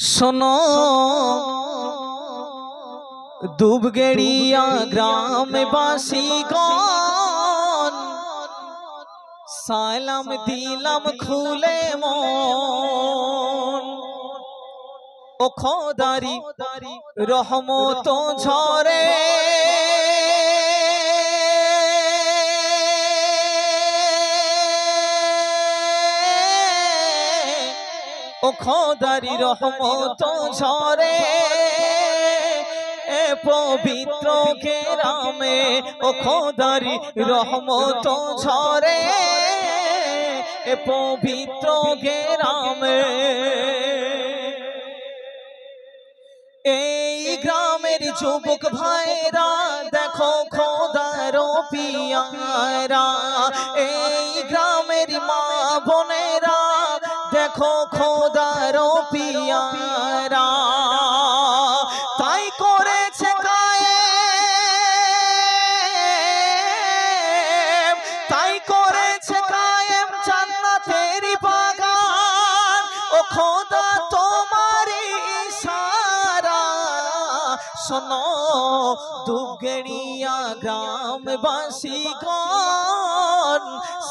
শোনো দুবগেড়িয়া গ্রামবাসী গণ সালাম দিলাম খুলে মন। ও খোদারি রহমত ঝরে ও রহমত ঝরে পবিত্র কেরামে ও খোদারি রহমত ঝরে, এ পবিত্র কেরামে। এই গ্রামের যুবক ভাইরা, দেখো খোদার পিয়ারা, এই গ্রামের মা বোনেরা দেখো খোদার পিয়ারা। তাই করেছে কায়েম, তাই করেছে কায়েম জান্নাতেরই বাগান। ও খোদা, তোমারই ইশারা। শোনো দুগড়িয়া গ্রামবাসী গণ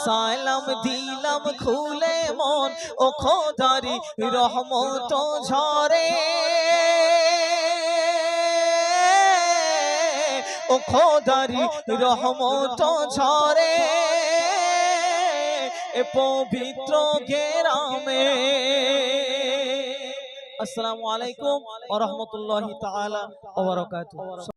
সালাম দিলাম খুলে মন। ও খোদারি রহমত ঝরে। ও খোদারি রহমত ঝরে। এ পবিত্র গেরামে। আসসালামু আলাইকুম ওয়া রাহমাতুল্লাহি তাআলা ওয়া বারাকাতুহু।